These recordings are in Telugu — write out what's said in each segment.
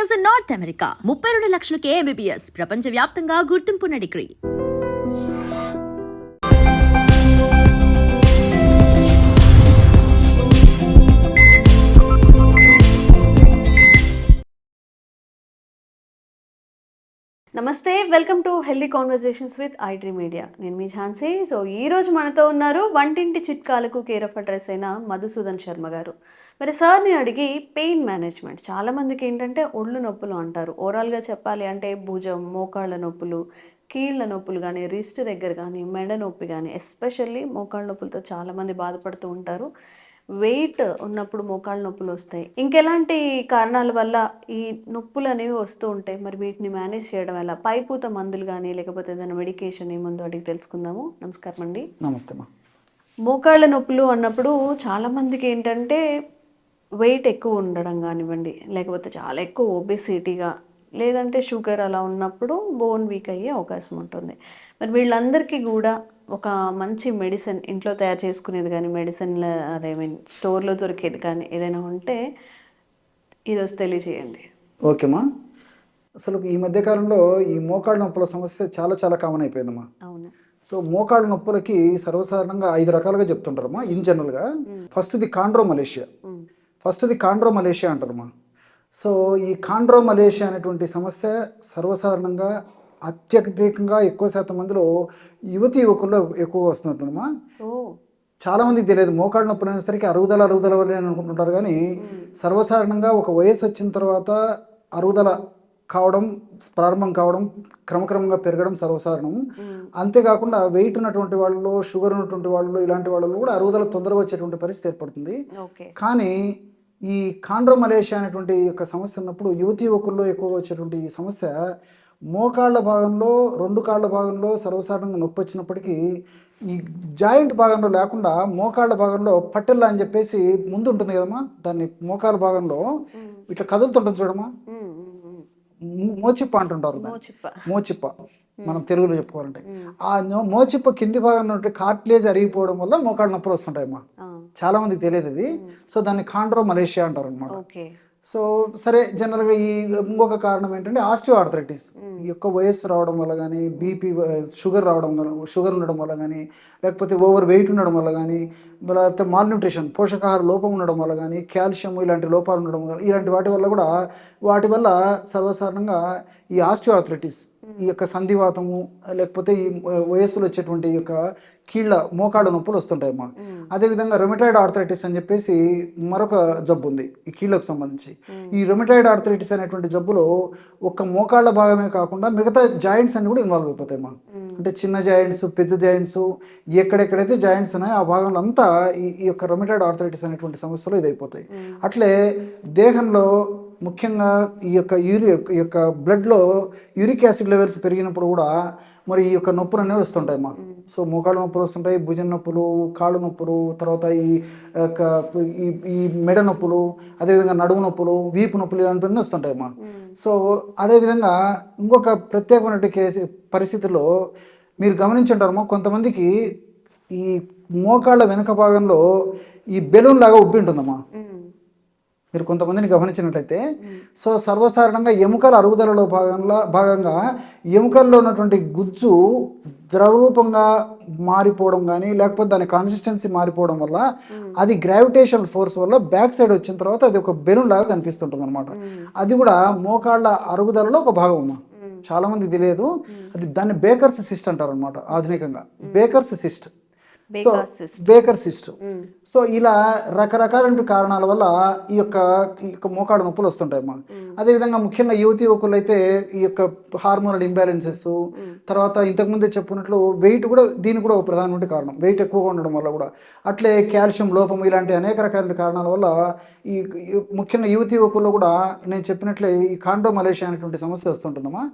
ఎంబీబీఎస్ ఇన్ నార్త్ అమెరికా ముప్పై రెండు లక్షలకే ఎంబీబీఎస్ ప్రపంచ వ్యాప్తంగా గుర్తింపున్న డిగ్రీ నమస్తే welcome to healthy conversations with iDream media. నేను మీ ఝాన్సీ. సో ఈ రోజు మనతో ఉన్నారు వంటింటి చిట్కాలకు కేర్ ఆఫ్ అడ్రస్ అయిన మధుసూదన్ శర్మ గారు. మరి సార్ని అడిగి పెయిన్ మేనేజ్మెంట్ చాలామందికి ఏంటంటే ఒళ్ళు నొప్పులు అంటారు. ఓవరాల్గా చెప్పాలి అంటే భుజం మోకాళ్ళ నొప్పులు కీళ్ళ నొప్పులు కానీ రిస్ట్ దగ్గర కానీ మెడ నొప్పి కానీ ఎస్పెషల్లీ మోకాళ్ళ నొప్పులతో చాలామంది బాధపడుతూ ఉంటారు. వెయిట్ ఉన్నప్పుడు మోకాళ్ళ నొప్పులు వస్తాయి. ఇంకెలాంటి కారణాల వల్ల ఈ నొప్పులు అనేవి వస్తూ ఉంటాయి? మరి వీటిని మేనేజ్ చేయడం ఎలా? పైపూత మందులు కానీ లేకపోతే ఏదైనా మెడికేషన్ ఏముందో అడిగి తెలుసుకుందాము. నమస్కారం అండి. నమస్తే మోకాళ్ళ నొప్పులు అన్నప్పుడు చాలా మందికి ఏంటంటే వెయిట్ ఎక్కువ ఉండడం కానివ్వండి లేకపోతే చాలా ఎక్కువ ఒబెసిటీగా లేదంటే షుగర్ అలా ఉన్నప్పుడు బోన్ వీక్ అయ్యే అవకాశం ఉంటుంది. మరి వీళ్ళందరికీ కూడా ఒక మంచి మెడిసిన్ ఇంట్లో తయారు చేసుకునేది కానీ మెడిసిన్ అదే మీన్ స్టోర్లో దొరికేది కానీ ఏదైనా ఉంటే ఈరోజు తెలియజేయండి. ఓకేమ్మా అసలు ఈ మధ్యకాలంలో ఈ మోకాళ్ళ నొప్పుల సమస్య చాలా చాలా కామన్ అయిపోయిందమ్మా అవును. సో మోకాళ్ళ నొప్పులకి సర్వసాధారణంగా ఐదు రకాలుగా చెప్తుంటారమ్మా ఇన్ జనరల్గా ఫస్ట్ది కాండ్రో మలేషియా ఫస్ట్ది కాండ్రో మలేషియా అంటారమ్మా సో ఈ కాండ్రో మలేషియా అనేటువంటి సమస్య సర్వసాధారణంగా అత్యధికంగా ఎక్కువ శాతం మందిలో యువతి యువకుల్లో ఎక్కువగా వస్తుంటుందమ్మా ఓ. చాలా మందికి తెలియదు. మోకాళ్ళ నొప్పులు అనేసరికి అరుగుదల అరుగుదల వల్లే అని అనుకుంటుంటారు కానీ సర్వసాధారణంగా ఒక వయసు వచ్చిన తర్వాత అరుగుదల కావడం ప్రారంభం కావడం క్రమక్రమంగా పెరగడం సర్వసాధారణం. అంతేకాకుండా వెయిట్ ఉన్నటువంటి వాళ్ళలో షుగర్ ఉన్నటువంటి వాళ్ళు ఇలాంటి వాళ్ళలో కూడా అరుగుదల తొందరగా వచ్చేటువంటి పరిస్థితి ఏర్పడుతుంది. కానీ ఈ కాండ్రో మలేషియా అనేటువంటి యొక్క సమస్య ఉన్నప్పుడు యువతి యువకుల్లో ఎక్కువగా వచ్చేటువంటి ఈ సమస్య మోకాళ్ళ భాగంలో రెండు కాళ్ళ భాగంలో సర్వసాధారణంగా నొప్పి వచ్చినప్పటికీ ఈ జాయింట్ భాగంలో లేకుండా మోకాళ్ళ భాగంలో పట్టెల్లా అని చెప్పేసి ముందు ఉంటుంది కదమ్మా దాన్ని మోకాళ్ళ భాగంలో ఇట్లా కదులుతుంటుంది చూడమ్మా. మోచిప్ప అంటుంటారు. మోచిప్ప. మనం తెలుగులో చెప్పుకోవాలంటే. ఆ మోచిప్ప కింది భాగంలో ఉంటే కార్ట్లేజ్ అరిగిపోవడం వల్ల మోకాళ్ళ నొప్పులు వస్తుంటాయమ్మా. చాలా మందికి తెలియదు ఇది. సో దాన్ని కాండ్రో మలేషియా అంటారు అనమాట సో సరే జనరల్గా ఈ ఇంకొక కారణం ఏంటంటే ఆస్టియో ఆర్థరైటిస్ ఈ యొక్క వయస్సు రావడం వల్ల కానీ బీపీ షుగర్ రావడం వల్ల షుగర్ ఉండడం వల్ల కానీ లేకపోతే ఓవర్ వెయిట్ ఉండడం వల్ల కానీ లేకపోతే మాల్న్యూట్రిషన్ పోషకాహార లోపం ఉండడం వల్ల కానీ కాల్షియం ఇలాంటి లోపాలు ఉండడం వల్ల ఇలాంటి వాటి వల్ల కూడా వాటి వల్ల సర్వసాధారణంగా ఈ ఆస్టియో ఆర్థరైటిస్ ఈ యొక్క సంధివాతము లేకపోతే ఈ వయస్సులో వచ్చేటువంటి ఈ యొక్క కీళ్ళ మోకాళ్ళ నొప్పులు వస్తుంటాయి అమ్మా అదేవిధంగా రొమెటాయిడ్ ఆర్థరైటిస్ అని చెప్పేసి మరొక జబ్బు ఉంది ఈ కీళ్ళకు సంబంధించి. ఈ రొమెటాయిడ్ ఆర్థరైటిస్ అనేటువంటి జబ్బులో ఒక్క మోకాళ్ళ భాగమే కాకుండా మిగతా జాయింట్స్ అన్ని కూడా ఇన్వాల్వ్ అయిపోతాయి మా ఉమ్, అంటే చిన్న జాయింట్స్ పెద్ద జాయింట్స్ ఎక్కడెక్కడైతే జాయింట్స్ ఉన్నాయో ఆ భాగంలో అంతా ఈ ఈ యొక్క రొమెటాయిడ్ ఆర్థరైటిస్ అనేటువంటి సమస్యలు ఇదైపోతాయి. అట్లే దేహంలో ముఖ్యంగా ఈ యొక్క యూరి ఈ యొక్క బ్లడ్లో యూరిక్ యాసిడ్ లెవెల్స్ పెరిగినప్పుడు కూడా మరి ఈ యొక్క నొప్పులు అనేవి వస్తుంటాయి మా సో మోకాళ్ళ నొప్పులు వస్తుంటాయి భుజం నొప్పులు కాళ్ళు నొప్పులు తర్వాత ఈ యొక్క ఈ ఈ మెడ నొప్పులు అదేవిధంగా నడుము నొప్పులు వీపు నొప్పులు ఇలాంటివన్నీ వస్తుంటాయి మా ఉమ్, సో అదేవిధంగా ఇంకొక ప్రత్యేకమైన కేసు పరిస్థితుల్లో మీరు గమనించుంటారమ్మా కొంతమందికి ఈ మోకాళ్ళ వెనుక భాగంలో ఈ బెలూన్ లాగా ఉబ్బి ఉంటుందమ్మా. మీరు కొంతమందిని గమనించినట్లయితే సో సర్వసాధారణంగా ఎముకల అరుగుదలలో భాగంలో భాగంగా ఎముకల్లో ఉన్నటువంటి గుజ్జు ద్రవరూపంగా మారిపోవడం కానీ లేకపోతే దాని కన్సిస్టెన్సీ మారిపోవడం వల్ల అది గ్రావిటేషన్ ఫోర్స్ వల్ల బ్యాక్ సైడ్ వచ్చిన తర్వాత అది ఒక బెలూన్ లాగా కనిపిస్తుంటుంది అనమాట అది కూడా మోకాళ్ళ అరుగుదలలో ఒక భాగం అమ్మా. చాలా మంది తెలియదు. అది దాన్ని బేకర్స్ సిస్ట్ అంటారు అనమాట ఆధునికంగా Baker's cyst. Baker cyst um, so ఇలా రకరకాల కారణాల వల్ల ఈ యొక్క ఈ యొక్క మోకాడు నొప్పులు వస్తుంటాయి అమ్మా. అదేవిధంగా ముఖ్యంగా యువతి యువకులు అయితే ఈ యొక్క హార్మోనల్ ఇంబ్యాలెన్సెస్ తర్వాత ఇంతకుముందే చెప్పుకున్నట్లు వెయిట్ కూడా దీనికి కూడా ఒక ప్రధానమైన కారణం. వెయిట్ ఎక్కువగా ఉండడం వల్ల కూడా. అట్లే కాల్షియం లోపం ఇలాంటి అనేక రకాల కారణాల వల్ల ఈ ముఖ్యంగా యువతి యువకుల్లో కూడా నేను చెప్పినట్లే ఈ కాండో మలేషియా అనేటువంటి సమస్య వస్తుంటుందమ్మా.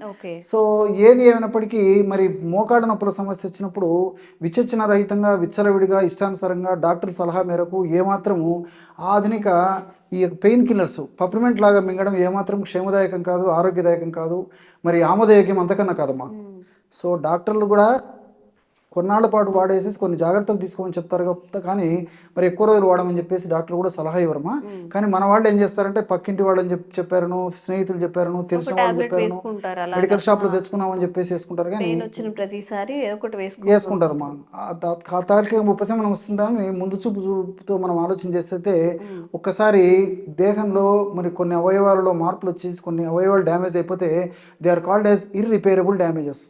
సో ఏది ఏమైనప్పటికీ మరి మోకాళ్ళ నొప్పుల సమస్య వచ్చినప్పుడు విచక్షణ రహితంగా విచ్చలవిడిగా ఇష్టానుసారంగా డాక్టర్ సలహా మేరకు ఏమాత్రము ఆధునిక ఈ యొక్క పెయిన్ కిల్లర్స్ పప్రిమెంట్ లాగా మింగడం ఏమాత్రం క్షేమదాయకం కాదు ఆరోగ్యదాయకం కాదు మరి ఆమోదయోగ్యం అంతకన్నా కాదమ్మా. సో డాక్టర్లు కూడా కొన్నాళ్ళ పాటు వాడేసేసి కొన్ని జాగ్రత్తలు తీసుకోమని చెప్తారు కాబట్టి కానీ మరి ఎక్కువ రోజులు వాడమని చెప్పేసి డాక్టర్ కూడా సలహా ఇవ్వరమా కానీ మన వాళ్ళు ఏం చేస్తారంటే పక్కింటి వాళ్ళని చెప్పి చెప్పారను స్నేహితులు చెప్పారను తెలిసిన వాళ్ళు చెప్పారను మెడికల్ షాప్లో తెచ్చుకున్నామని చెప్పేసి వేసుకుంటారు కానీ వచ్చిన ప్రతిసారి వేసుకుంటారు. వేసుకుంటారమ్మా. ఆ తా- తా- తాత్కాలిక ఉపశమనం వస్తుందని ముందు చూపు చూపుతో మనం ఆలోచన చేస్తే ఒక్కసారి దేహంలో మరి కొన్ని అవయవాలలో మార్పులు వచ్చి కొన్ని అవయవాలు డ్యామేజ్ అయిపోతే they are called as irreparable damages.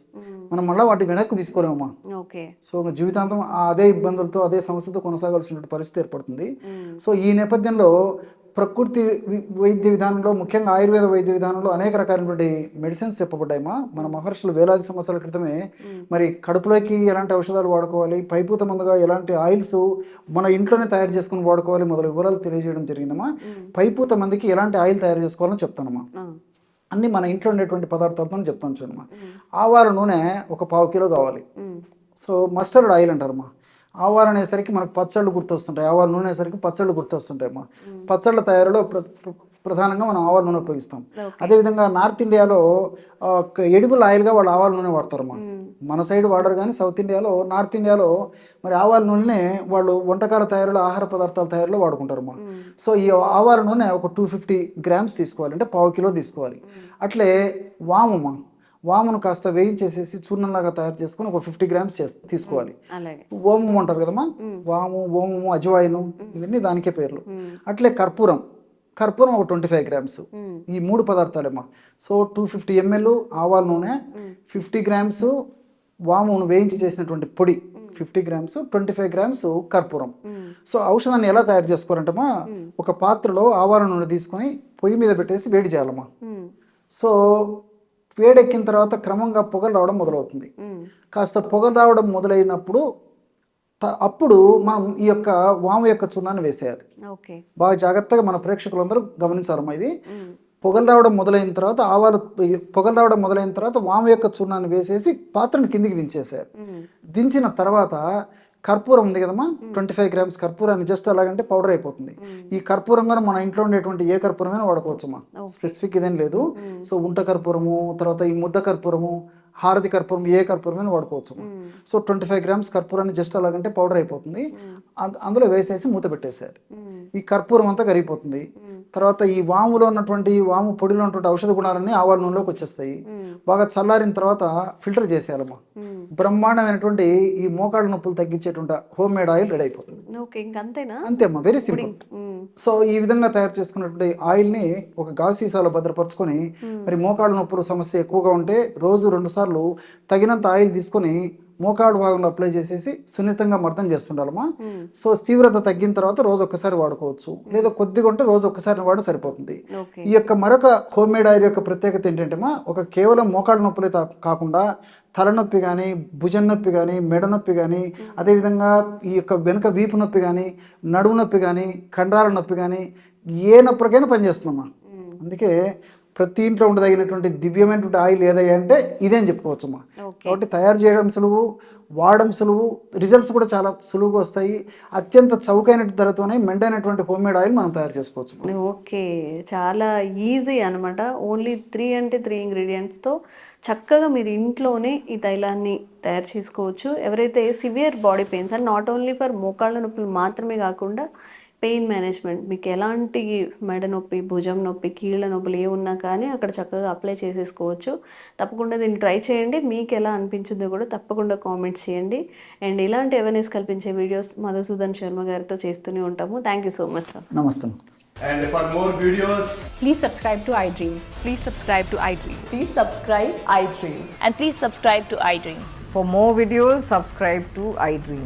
మనం మళ్ళీ వాటి వెనక్కి తీసుకోలేమమ్మా ఓకే. సో జీవితాంతం అదే ఇబ్బందులతో అదే సమస్యతో కొనసాగాల్సిన పరిస్థితి ఏర్పడుతుంది. సో ఈ నేపథ్యంలో ప్రకృతి వైద్య విధానంలో ముఖ్యంగా ఆయుర్వేద వైద్య విధానంలో అనేక రకాలైనటువంటి మెడిసిన్స్ చెప్పబడ్డాయమ్మా. మన మహర్షులు వేలాది సంవత్సరాల క్రితమే మరి కడుపులోకి ఎలాంటి ఔషధాలు వాడుకోవాలి పైపూత మందుగా ఎలాంటి ఆయిల్స్ మన ఇంట్లోనే తయారు చేసుకుని వాడుకోవాలి మొదలు వివరాలు తెలియజేయడం జరిగిందమ్మా. పైపూత మందికి ఎలాంటి ఆయిల్ తయారు చేసుకోవాలని చెప్తానమ్మా. అన్ని మన ఇంట్లో ఉండేటువంటి పదార్థాలతో చెప్తాను చూడమ్మా. ఆవాల నూనె ఒక పావు కిలో కావాలి. సో మస్టర్డ్ ఆయిల్ అంటారమ్మా. ఆవాలు అనేసరికి మనకు పచ్చళ్ళు గుర్తొస్తుంటాయి. ఆవాల నూనె అనేసరికి పచ్చళ్ళు గుర్తొస్తుంటాయి అమ్మా పచ్చళ్ళ తయారీలో ప్ర- ప్ర- ప్రధానంగా మనం ఆవాల నూనె ఉపయోగిస్తాం. అదేవిధంగా నార్త్ ఇండియాలో ఎడిబుల్ ఆయిల్గా వాళ్ళు ఆవాల నూనె వాడతారమ్మా మన సైడ్ వాడరు కానీ సౌత్ ఇండియాలో నార్త్ ఇండియాలో మరి ఆవాల నూనెనే వాళ్ళు వంటకాల తయారీలో ఆహార పదార్థాల తయారీలో వాడుకుంటారమ్మా సో ఈ ఆవాల నూనె ఒక టూ ఫిఫ్టీ గ్రామ్స్ తీసుకోవాలి. అంటే పావు కిలో తీసుకోవాలి. అట్లే వామమ్మ వామును కాస్త వేయించేసేసి చూర్ణంలాగా తయారు చేసుకొని ఒక ఫిఫ్టీ గ్రామ్స్ తీసుకోవాలి. ఓమం అంటారు కదమ్మా? వాము ఓమము అజవాయిను ఇవన్నీ దానికే పేర్లు. అట్లే కర్పూరం. కర్పూరం ఒక ట్వంటీ ఫైవ్ గ్రామ్స్. ఈ మూడు పదార్థాలేమ్మా. సో టూ ఫిఫ్టీ ఎంఎల్ ఆవాల నూనె ఫిఫ్టీ గ్రామ్స్ వామును వేయించి చేసినటువంటి పొడి fifty grams twenty five grams కర్పూరం. సో ఔషధాన్ని ఎలా తయారు చేసుకోవాలంటమ్మా? ఒక పాత్రలో ఆవాల నూనె తీసుకొని పొయ్యి మీద పెట్టేసి వేడి చేయాలమ్మా. సో వేడెక్కిన తర్వాత క్రమంగా పొగలు రావడం మొదలవుతుంది. కాస్త పొగలు రావడం మొదలైనప్పుడు అప్పుడు మనం ఈ యొక్క వాము యొక్క చూర్ణాన్ని వేసేయాలి. బాగా జాగ్రత్తగా మన ప్రేక్షకులందరూ గమనించాలమ్మా ఇది. పొగలు రావడం మొదలైన తర్వాత ఆవాలు పొగలు రావడం మొదలైన తర్వాత వాము యొక్క చూర్ణాన్ని వేసేసి పాత్రను కిందికి దించేసారు దించిన తర్వాత కర్పూరం ఉంది కదమ్మా? ట్వంటీ ఫైవ్ గ్రామ్స్ కర్పూరాన్ని జస్ట్ అలాగంటే పౌడర్ అయిపోతుంది. ఈ కర్పూరం కూడా మన ఇంట్లో ఉండేటువంటి ఏ కర్పూరమైనా వాడుకోవచ్చమ్మా. స్పెసిఫిక్ ఇదేం లేదు. సో ఉంట కర్పూరము తర్వాత ఈ ముద్ద కర్పూరము హారతి కర్పూరం ఏ కర్పూరమైనా వాడుకోవచ్చు సో ట్వంటీ ఫైవ్ గ్రామ్స్ కర్పూరాన్ని జస్ట్ అలాగంటే పౌడర్ అయిపోతుంది. అంద- అందులో వేసేసి మూత పెట్టేశారు. ఈ కర్పూరం అంతా కరిగిపోతుంది. తర్వాత ఈ వాములో ఉన్నటువంటి వాము పొడిలో ఉన్నటువంటి ఔషధ గుణాలన్నీ ఆవాల నూనెలోకి వచ్చేస్తాయి. బాగా చల్లారిన తర్వాత ఫిల్టర్ చేసేయాలమ్మా. బ్రహ్మాండమైనటువంటి ఈ మోకాళ్ళ నొప్పులు తగ్గించేటువంటి హోమ్ మేడ్ ఆయిల్ రెడీ అయిపోతుంది. ఓకే ఇంకంతేనా అంతే అమ్మా వెరీ సింపుల్. సో ఈ విధంగా తయారు చేసుకున్నటువంటి ఆయిల్ని ఒక గాజు సీసాలో భద్రపరుచుకొని మరి మోకాళ్ళ నొప్పుల సమస్య ఎక్కువగా ఉంటే రోజు రెండు సార్లు తగినంత ఆయిల్ తీసుకొని మోకాడు భాగంలో అప్లై చేసేసి సున్నితంగా మర్దం చేస్తుండాలమ్మా. సో తీవ్రత తగ్గిన తర్వాత రోజు ఒక్కసారి వాడుకోవచ్చు. లేదా కొద్దిగా ఉంటే రోజు ఒక్కసారి వాడు సరిపోతుంది. ఈ యొక్క మరొక హోమ్ మేడ్ ఆయిల్ యొక్క ప్రత్యేకత ఏంటంటే ఒక కేవలం మోకాళ్ళ నొప్పులే కాకుండా తలనొప్పి కానీ భుజం నొప్పి కానీ మెడ నొప్పి కానీ అదేవిధంగా ఈ యొక్క వెనుక వీపు నొప్పి కానీ నడుము నొప్పి కానీ కండరాల నొప్పి కానీ ఏ నొప్పులకైనా పనిచేస్తుందమ్మా. అందుకే ప్రతి ఇంట్లో ఉండదగినటువంటి దివ్యమైనటువంటి ఆయిల్ ఏదయ్యా అంటే ఇదే అని చెప్పుకోవచ్చమ్మా ఓకే. కాబట్టి తయారు చేయడం సులువు వాడడం సులువు రిజల్ట్స్ కూడా చాలా సులువుగా వస్తాయి. అత్యంత చౌకైన ధరతోనే మెండైనటువంటి హోమ్ మేడ్ ఆయిల్ మనం తయారు చేసుకోవచ్చు ఓకే. చాలా ఈజీ అనమాట ఓన్లీ త్రీ అంటే త్రీ ఇంగ్రీడియంట్స్తో చక్కగా మీరు ఇంట్లోనే ఈ తైలాన్ని తయారు చేసుకోవచ్చు. ఎవరైతే severe body pains and not only for మోకాళ్ళ నొప్పులు మాత్రమే కాకుండా పెయిన్ మేనేజ్మెంట్ మీకు ఎలాంటి మెడ నొప్పి భుజం నొప్పి కీళ్ళ నొప్పులు ఏ ఉన్నా కానీ అక్కడ చక్కగా అప్లై చేసేసుకోవచ్చు తప్పకుండా దీన్ని ట్రై చేయండి మీకు ఎలా అనిపించిందో కూడా తప్పకుండా కామెంట్స్ చేయండి అండ్ ఇలాంటి అవేర్నెస్ కల్పించే వీడియోస్ మధుసూదన్ శర్మ గారితో చేస్తూనే ఉంటాము thank you so much sir నమస్తే And for more videos, Please subscribe to iDream. Please subscribe to iDream. Please subscribe iDream. And please subscribe to iDream. For more videos, subscribe to iDream.